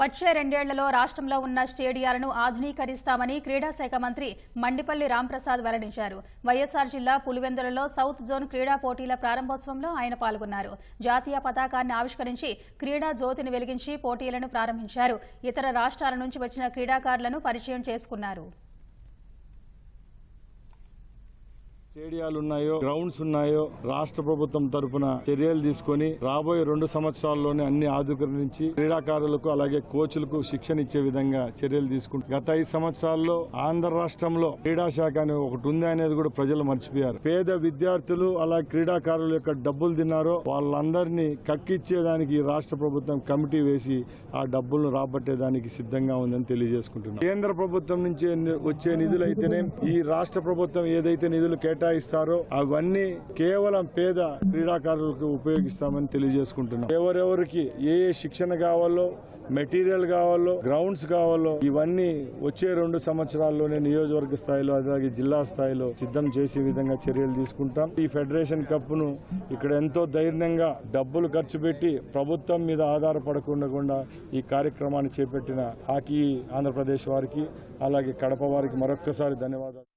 వచ్చే రెండేళ్ళలో రాష్ట్రంలో ఉన్న స్టేడియాలను ఆధునీకరిస్తామని క్రీడా శాఖ మంత్రి మండిపల్లి రాంప్రసాద్ వెల్లడించారు. వైఎస్ఆర్ జిల్లా పులివెందులలో సౌత్ జోన్ క్రీడా పోటీల ప్రారంభోత్సవంలో ఆయన పాల్గొన్నారు. జాతీయ పతాకాన్ని ఆవిష్కరించి క్రీడా జ్యోతిని వెలిగించి పోటీలను ప్రారంభించారు. ఇతర రాష్ట్రాల నుంచి వచ్చిన క్రీడాకారులను పరిచయం చేసుకున్నారు. స్టేడియాలు ఉన్నాయో గ్రౌండ్స్ ఉన్నాయో రాష్ట్ర ప్రభుత్వం తరపున చర్యలు తీసుకొని రాబోయే రెండు సంవత్సరాల్లోనే అన్ని ఆధుకరించి క్రీడాకారులకు అలాగే కోచ్లకు శిక్షణ ఇచ్చే విధంగా చర్యలు తీసుకుంటారు గత ఐదు సంవత్సరాల్లో ఆంధ్ర రాష్ట్రంలో క్రీడా శాఖ అని ఒకటి ఉంది అనేది కూడా ప్రజలు మర్చిపోయారు. పేద విద్యార్థులు అలాగే క్రీడాకారుల యొక్క డబ్బులు తిన్నారో వాళ్ళందరినీ కక్కిచ్చేదానికి రాష్ట్ర ప్రభుత్వం కమిటీ వేసి ఆ డబ్బులను రాబట్టేదానికి సిద్ధంగా ఉందని తెలియజేసుకుంటున్నాం. కేంద్ర ప్రభుత్వం నుంచి వచ్చే నిధులు అయితేనే ఈ రాష్ట్ర ప్రభుత్వం ఏదైతే నిధులు కేటాయిస్తారో అవన్నీ కేవలం పేద క్రీడాకారులకు ఉపయోగిస్తామని తెలియజేసుకుంటున్నాం. ఎవరెవరికి ఏ ఏ శిక్షణ కావాలో మెటీరియల్ కావాలో గ్రౌండ్స్ కావాలో ఇవన్నీ వచ్చే రెండు సంవత్సరాల్లోనే నియోజకవర్గ స్థాయిలో అలాగే జిల్లా స్థాయిలో సిద్ధం చేసే విధంగా చర్యలు తీసుకుంటాం. ఈ ఫెడరేషన్ కప్ను ఇక్కడ ఎంతో ధైర్యంగా డబ్బులు ఖర్చు పెట్టి ప్రభుత్వం మీద ఆధారపడకుండా ఈ కార్యక్రమాన్ని చేపట్టిన హాకీ ఆంధ్రప్రదేశ్ వారికి అలాగే కడప వారికి మరొక్కసారి ధన్యవాదాలు.